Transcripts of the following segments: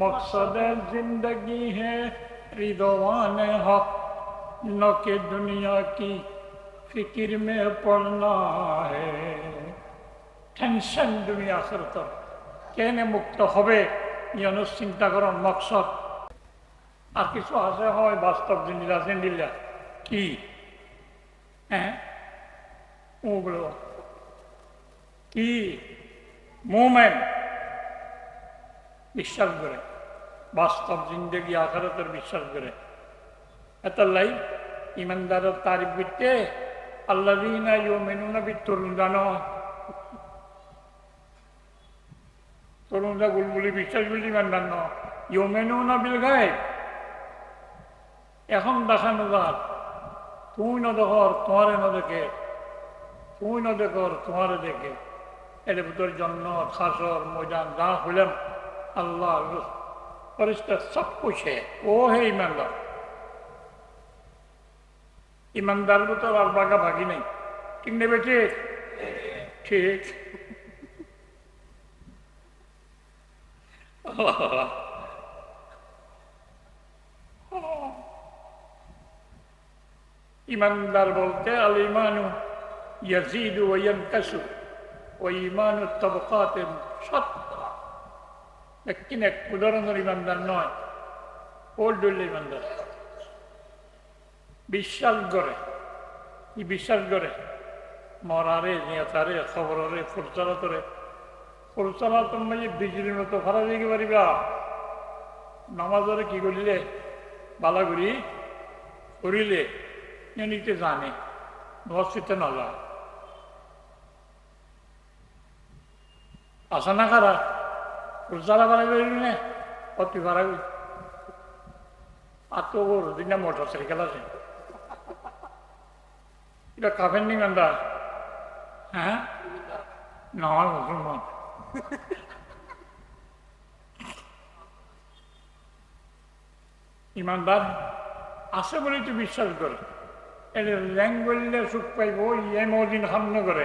মকসদের জিন্দগি হে, রিদওয়ান হক। নকে দুনিয়া কি ফিকির মে পড়না হে। টেনশন দুনিয়া আখরত কেনে মুক্ত হবে? ইয়ানুষ চিন্তা করার মকসদ। আর কিছু আছে হয় বাস্তব জিনিস আছে নিল্লা কি? হ্যাঁ? ওগুলো কি? মুভমেন্ট বিশ্বাস করে। বাস্তব জিন্দগি আখারতের বিশ্বাস করে। এতাল্লাই ইমানদারের তারিফ বিতে আল্লাহ ইউ মেনু নবী তরুণ জানো তরুণরা গুলগুলি বিশ্বাস গুলি ইমানদার ন। ইউ মেনু বিল গায়ে এখন দেখানো যার তুই ন দেখর, তোমারে ন দেখে। তুই ন দেখর, তোমারে দেখে। এর ভিতর জন্ম খাসর ময়দান, যা হইলাম আল্লাহ ফরিস্তা সব কুছে ও হে ইমানদার ইমানদার ভিতর আর বাঘা ভাগি নেই ঠিক নেবে ঠিক ঠিক ইমানদার বলতে আল ইমানু ইয়াজিদু ওয়ায়ানকাসু ওই ইমানু তবকাতে সত্তা একদিন এক উদাহরণের ইমানদার নয় ওল্ড ইমানদার। বিশ্বাস করে, কি বিশ্বাস করে? মরারে নেতারে খবরে ফুরচালাতরে ফুরচালাত মানে বিজলির মতো ভাড়া দিকে পারিবা। নামাজরে কি করিলে? বালাগুড়ি করিলে? নিতে জানে, মসজিদে না যায় আসা না খারা ফুরচালা ভাড়া করিবি না? অতি করি আর তো ওর দিনা মোটর সাইকেল আছে। এটা কাফের নি গান্ডা হ্যাঁ নয় মুসলমান ইমানদার আছে বলে তো বিশ্বাস করে এটা ল্যাং বললে সুখ পাইব ইয়ে মদিন সামন করে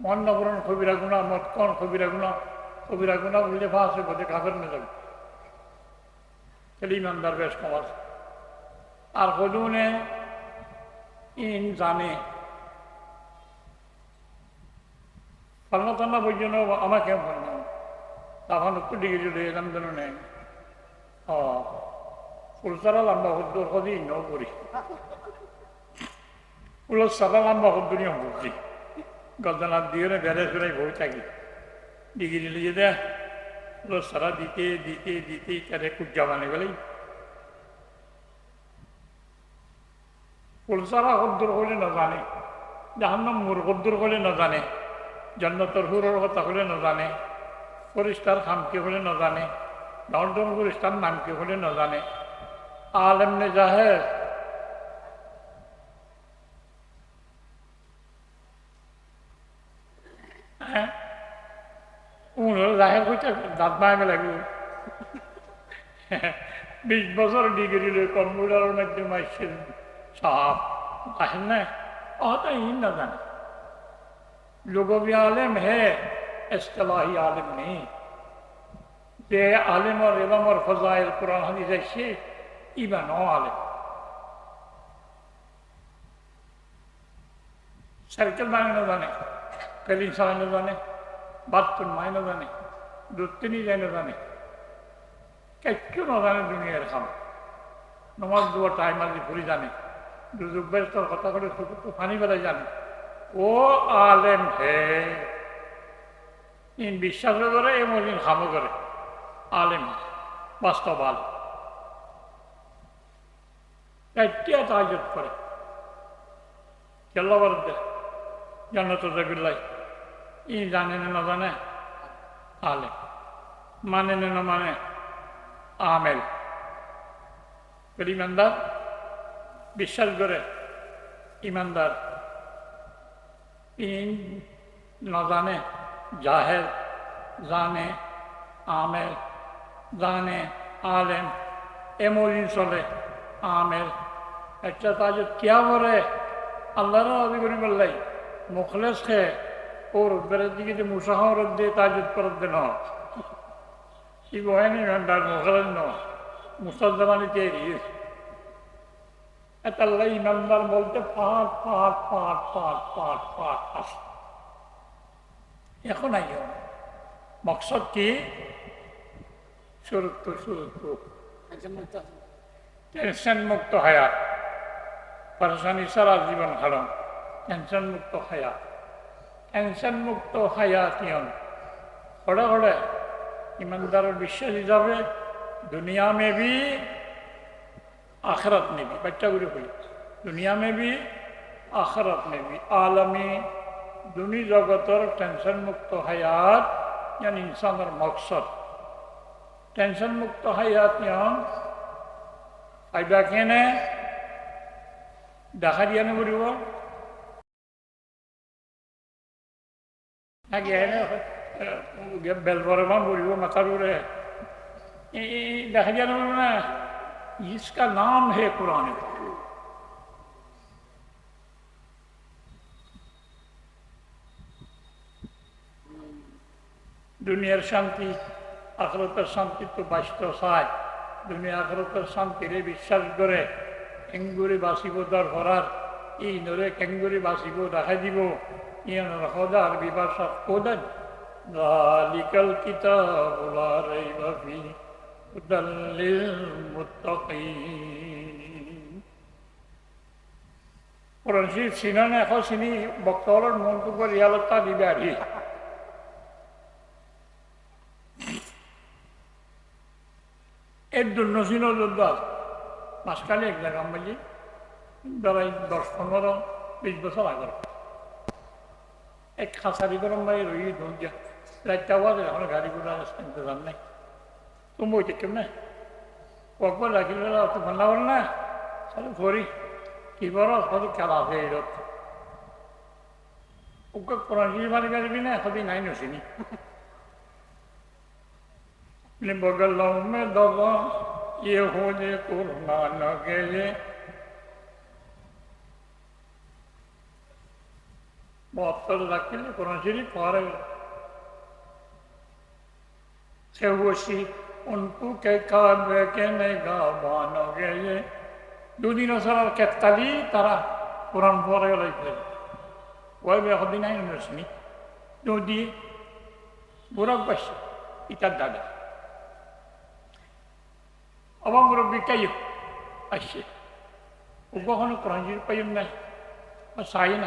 মন্নকরণ কবিরা গুণা মৎকন কবিরা গুণা কবিরা গুণা বললে ফাঁসে বোধে কাফের যাবে। তাহলে ইমানদার বেশ কম আছে। আর হলুনে ইন জানে। পাল্লা টান্না পর্যন্ত আমাকে বলল তখন একটু ডিগ্রি চলে এলাম যেন নেই ও ফুলসারা লম্বা হদ্দুর কদি ন করি ফুলের সাদা লম্বা হদ্দুরি হদ্দি Gazdan diyorum böyle süreyi boyuta git. Digililiği de lo sara dite dite dite itere kuccamanı böyle. কুলসারা কদ্দুর হলে নাজানে জাহান্নাম মুর কদ্দুর হলে নাজানে জন্নতর হুরর কথা হলে নাজানে ফরিস্তার খামকে হলে নাজানে ডন ডন ফরিস্তার নামকে হলে নাজানে আলেমনে জাহেজ দাখিল হইতে দাঁত মাৰিব লাগিব বিশ বছৰ ডিগ্ৰী লৈ কম্পিউটাৰৰ মাধ্যমে আহিছিল চাপ আহিল নে অহঁতে ই নাজানে লুগবী আলেম হে এস্তলাহী আলেম নেই যে আলেমৰ এলমৰ ফজাইল কোরআন হাদিস আছে ইমান আলেম সাইকেল বানানো জানে পেলিং চালানো জানে বাথরুম মাইনো জানে দুধ তিনি জানো জানে কিচ্ছু নজানে দুনিয়ার খাম নমাজ দুয়ার টাইম আজি ঘুরি জানে। বেস্তর কথা করে চকুতো পানি পেলাই জানে। ও আলেম হে। ইন বিশ্বাস করে এমন খামো করে আলেম বাস্তব আলেম। চারটিয়া তাহাজত করে কেল্লা বলতে জান্নাত রবিল্লাই ই জানে না জানে আলে। মানে না মানে আমেল। ইমানদার, বিশ্বাস করে ইমানদার। তিন না জানে জাহের জানে আমের জানে আলেম। এমরিন চলে আমের একটা তাজত কিয়া করে আল্লাহর করি বললাই মুখলেস খে ওর বেড়ে দিকে যে মুসাহ রদ দিয়ে তাজত পরত দেন কি বহেনি ঘণ্টার মুখলেস ন মুসলমানি তৈরি আল্লাহ ইমানদার বলতে এখন আইও। মকসদ কি? সুরত্ব সুরত্ব টেনশন মুক্ত হায়াত। পরেশানি সারা জীবন হারাম। টেনশন মুক্ত হায়াত। টেনশন মুক্ত হায়াত ইয়ন হড়ে হড়ে ইমানদারের বিশ্বাস হিসাবে দুনিয়া মে ভি आखरत में भी बच्चा गुरु हुई दुनिया में भी आखरत में भी आलमी दुनी जगतर टेंशन मुक्त हयात यानी इंसान मकसद टेंशन मुक्त हयात यान फायदा केने দেখা দিয়া নবরিব নাকি এনে বেলবরে মান বলিব মাথার উড়ে দেখা দিয়া নবরিব না इसका नाम है कुरान দুনিয়ার শান্তি আখরতের শান্তি তো বাঁচত চায় দুনিয়া আখরতের শান্তিরে বিশ্বাস করে কেঙ্গুরি বাঁচিব দর ভরার এই নরে কেঙ্গুরি বাঁচিব দেখাই দিব ইয়ানোর সদার বিবাসা কোদান লিকাল কিতাব লা রাইবা ফিহি هدى للمتقين কোরআন শরীফ চিনা না এখন চিনি বক্তলৰ মনটো কৰি ৰিয়ালতা দিবে আহি এর জন্য ছিল যুদ্ধ মাসকালে এক জায়গা বলি ধরাই দশ পনেরো বিশ বছর আগর এক খাঁচারি গরম ভাই রই ধৈর্য রাতটা বাজে এখন গাড়ি ঘোড়া ইন্তজাম নাই tumbuh cekam na. Waktu lagi lah tu mana warna. Satu kori. Kibara satu kalah hidup. Uka Quran ji mari mari bina kadi naik no sini. Ni bagalau me dava باطل لکن قرآن شریف فارغ سیوشی ان کو کہ کار بے کے نگاہبان ہو گئے یہ دو دن سر کے تلی طرح قرآن فارغ لکھ دے وہ بے خود نہیں رسمی دو دی برا بش اتا دادا اب ہم ربی کئی اچھے وہ کون قرآن شریف پیم نہیں بس آئی نہ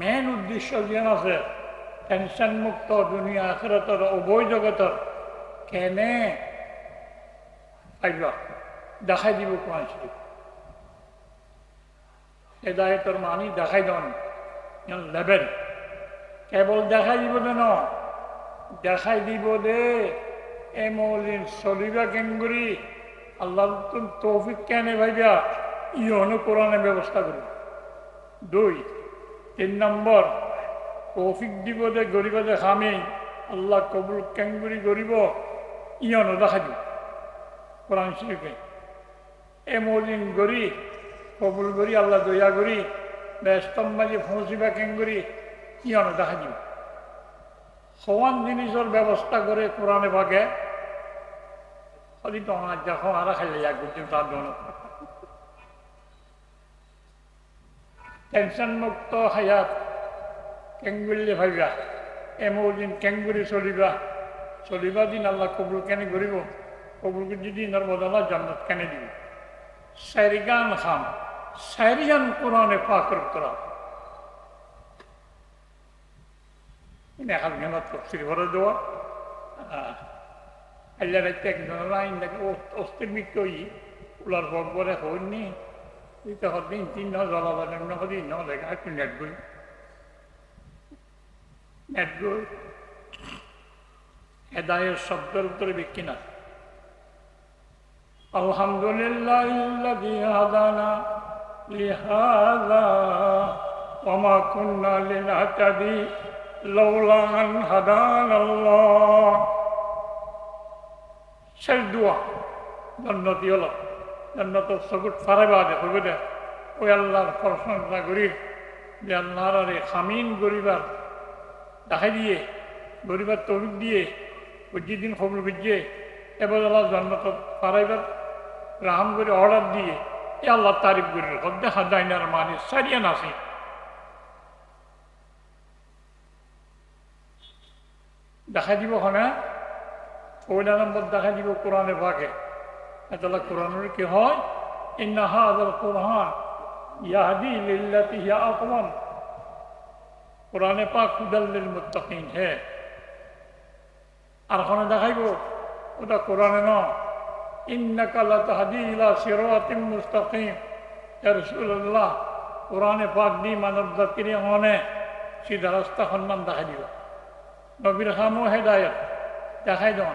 main উদ্দেশ্য যেন আছে টেনশন মুক্ত দুনিয়া আখরতর উভয় জগতর কেনে পাইবা? দেখাই দিব কোরআন শরীফ হেদায়তর মানি দেখাই দেন। লেবেন কেবল দেখাই দিব দেন দেখাই দিব দে। এমলিন চলিবা কেঙ্গুরি আল্লাহ তৌফিক কেনে ভাইবা ইহনো কোরআনে ব্যবস্থা করি দুই তিন নম্বর, তৌফিক দিব দে গরিব দে খামি, আল্লাহ কবুল কেঙ্গুরি গরিব ইয়নো দেখা দিব। কোরআন শরীফে এমলিন গরি, কবুল করি আল্লাহ দয়া করি ব্যস্তম মাঝে ফৌঁচিবা কেঙ্গুরি ইয়নো দেখা দিব। সমান জিনিসের ব্যবস্থা করে কোরআনে ভাগে খালি তো আমার যখন আর খাইলে বুঝছি তার জন্য। টেনশন মুক্ত হায়াত কেঙ্গুলি ভাবিবা এমন দিন কেঙ্গুরি চলিবা চলিবা দিন আল্লাহ কবুল কেনে করিব কবুল যদি ইনার বদলা জান্নাত কেনে দিব সাইরিগান খান সাইরিগান কোরআনে পাকের তোরা এখন ঘেনার তফসিল ভরে দেওয়া আল্লাহ রাইতে একজন লাইন দেখে Inte hade inte innehålla vad den hade innehållit. Jag kunde inte gå. নেটগো হেদায়ের শব্দের উত্তরে বিক্রি না আলহামদুলিল্লাহ ইল্লাযী দোয়া ধন্যতি হলো জন্নত সগুট ফারে বাদে হইবে দে। ওই আল্লাহর প্রশংসা যে আল্লাহর আরে খামিন গরিবার দেখাই দিয়ে, গরিবার তৌফিক দিয়ে দিন খবর বুঝিয়ে এবার আল্লাহ ফারাইবার, রাহাম করে অর্ডার দিয়ে, এ আল্লাহ তারিফ করি হক দেখা যায় না মানে সারিয়া নাসি দেখা দিব ওখানে ওইটা নম্বর দেখা দিব কোরআনে পাকে। তাহলে কোরআনের কি হয়? ইন্না হাদাল কোরআন ইয়াহদি লিল্লাতি হিয়া আকওয়াম কোরআনে পাক হুদাল্লিল মুত্তাকিন, হে। আর ওখানে দেখাইব, ওটা কোরআনে ন ইন্নাকা লাতাহদি ইলা সিরাতিম মুস্তাকিম। ইয়া রাসূলুল্লাহ, কোরআনে পাক দি মানব জাতির মনে সিধা রাস্তা সন্ধান দেখাই দিব নবীর খামো হেদায়ত দেখাই দেওয়া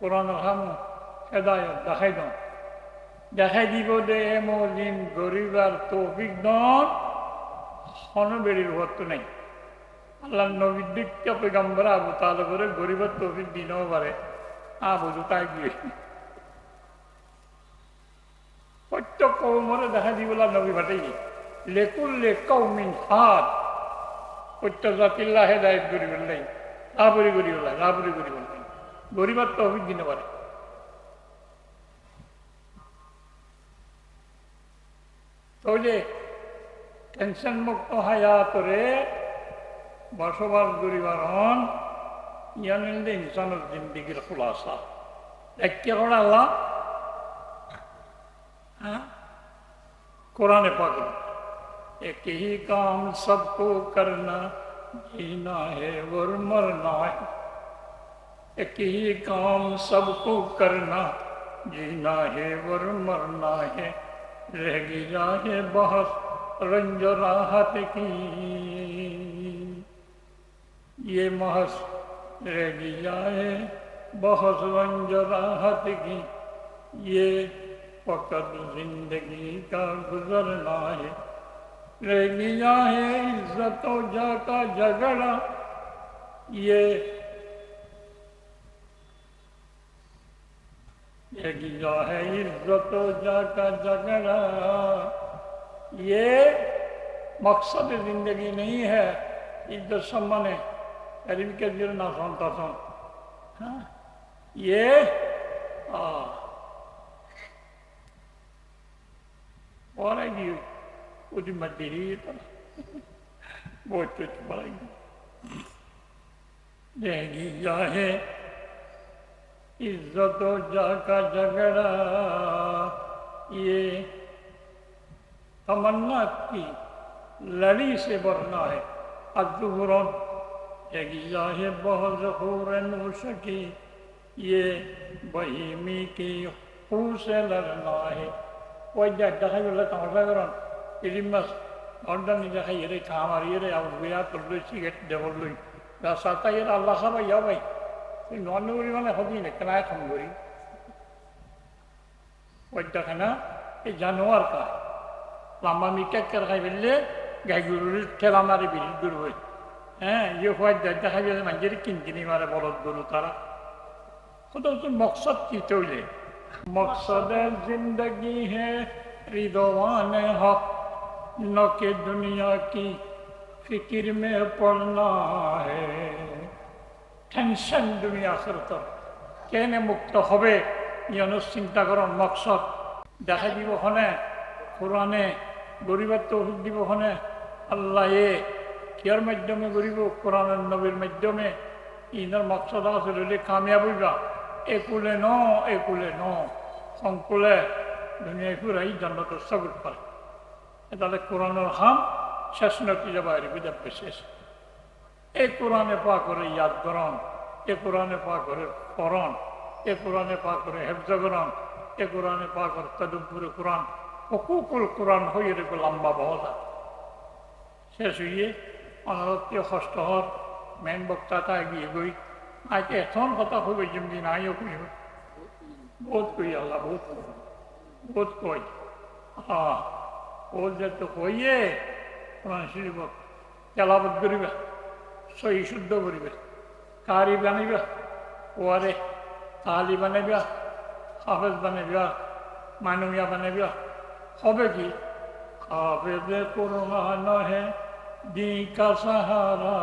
কোরআনের খামো হেদায়ত দেখাই দেওয়া দেখাই দিব দে এমদিন গরিবার তৌফিক দন হনবেড়ির ভর্ত নাই। আল্লাহ নবীর দিকটা আবু তাহলে করে তৌফিক দিনও পারে। আবু তাই গিয়ে প্রত্যেক কৌমরে দেখা দিবলা নবী ভাটাই লেকুল্লে কৌমিন হাত প্রত্যেক জাতিল্লা হেদায়ত গরিব নাই। নাই, লাভরি গরিব নাই। গরিবার তৌফিক দিনে পারে। তবে টেনশন মুক্ত হায়াতরে বসবাস করিবার হন ইয়ানিন্দে ইনসানের জিন্দিগির খুলাসা একটা করা আল্লাহ কোরআনে পাকড় ایک ہی کام سب کو کرنا، جینا ہے اور مرنا ہے۔ ایک ہی کام سب کو کرنا، جینا ہے اور مرنا ہے۔ رہ گی جائے بہت رنج و راحت کی۔ یہ محس رہ گی جائے بحث رنج و راحت کی۔ یہ فقط زندگی کا گزرنا ہے۔ رہ گی جائے عزت و جا کا جھگڑا۔ یہ ایک ہے عزت و جا کا جگڑا یہ مقصد زندگی نہیں ہے عزت سمن ہے قریب کے دل نہ سنتا سن ہاں، یہ اور گی۔ اس مڈی ہی بہت کچھ پڑے گی۔ گی جاہے عزت و جا کا جھگڑا، یہ تمنا کی لڑی سے بڑھنا ہے۔ ادور ایک بہت ظہور نوش کی، یہ بہیمی کی خو سے لڑنا ہے۔ وجہ دخلت عذرا ilmaz এই নন্দগরি মানে হবি না, কেনায় খামগরি পদ্মাখানা, এই জানোয়ার কায় লাম্বা মিটার কার খাই ফেললে গাই গরুর ঠেলা মারে বিড়ি গরু হয়। হ্যাঁ ইয়ে হোয়ার দায় দেখা গেলে মানুষের কিনকিনি মারে বলদ গরু তারা কোথাও মকসদ কি চলে মকসদের জিন্দগি হে রিদওয়ান হক। নকে দুনিয়া কি ফিকির মে পড়না হ্যাঁ টেনশন দুনিয়া আখরত। কেনে মুক্ত হবে? ইয়ন চিন্তা করন মকসদ। দেখা দিব হনে? কোরআনে গরিবের তৌফিক দিব হনে? আল্লাহ এ কিয়ার মাধ্যমে গরিব কোরআনের নবীর মাধ্যমে। ইনার মকসদ আছে লইলে কামিয়াব হইবা। একুলে ন একুলে ন। সংকুলে দুনিয়ায় ঘুরাই জান্নাত সগুট করে তাদের কোরআনের হাম শেষ নতিজা বাইরে বিদাপ শেষ এই কোরআনে পা করে ইয়াদ করন এ কোরআনে পা করে পড়ন এ কোরআনে পা করে হেফজগরণ, এ কোরআনে পা করে তদুপুরে কোরআন, হকুকুল কোরআন হয়ে রেখে লম্বা বহদা শেষ হইয়ে অনারত্য ষষ্ঠ হর, মেন বক্তা তা এগিয়ে গই আজ এখন কথা হবে যেমনি নাইও কইব। বহুত কই আল্লাহ বহুত বহুত কই। হ্যাঁ ও যে তো কইয়ে কোরআন শরীফ তেলাবত করিবা, সহি শুদ্ধ করিবে। قاری بنے گا وارے عالی بنے گا حافظ بنے گا مانویا بنے گا خوبے جی، کی حافظ قرآن ہے دین کا سہارا.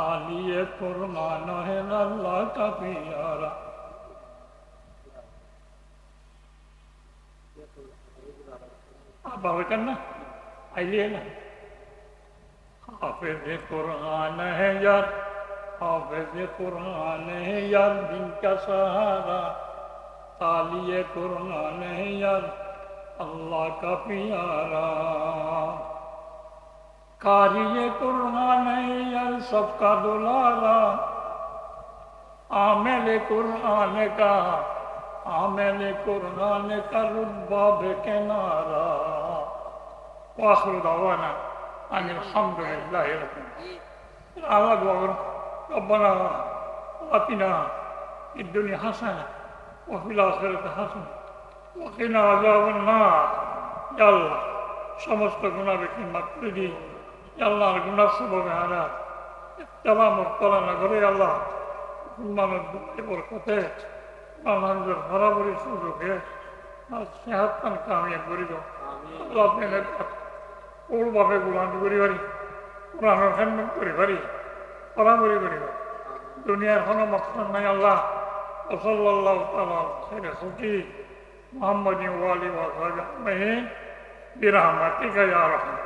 عالی قرآن ہے اللہ کا پیارا. آپ بابر کرنا، آئیے نا. حافظ قرآن ہے یار. حافظ قرآن ہے یار دن کا سہارا تالی قرآن ہے یار اللہ کا پیارا۔ کاری قرآن ہے یار سب کا دلارا۔ عامل قرآن کا عامل قرآن کا رتبہ بے کنارا۔ واخر دعوانا ان الحمد لله رب العالمين ربنا آتنا في الدنيا حسنة وفي الآخرة حسنة وقنا عذاب النار يا الله সমস্ত গুণা বেশি মাফ করে দিই আল্লাহর গুণার সববে হারা তেলা মুক্তলা না করে আল্লাহ মানুষ দুঃখে বরকতে মানুষের বরাবরই সুযোগে সেহাত পান কামিয়াব করিব আল্লাহ আপনি ওরভাবে গুলান করি পারি কোরআনের খেদমত করি পারি পরামরি করি পারি দুনিয়ার কোনো মকসদ নাই আল্লাহ। ওসল্লাহ তালা ছেড়ে সুখী মোহাম্মদ ওয়ালি ওয়াসাহ বিরহমাতিকা রহমান।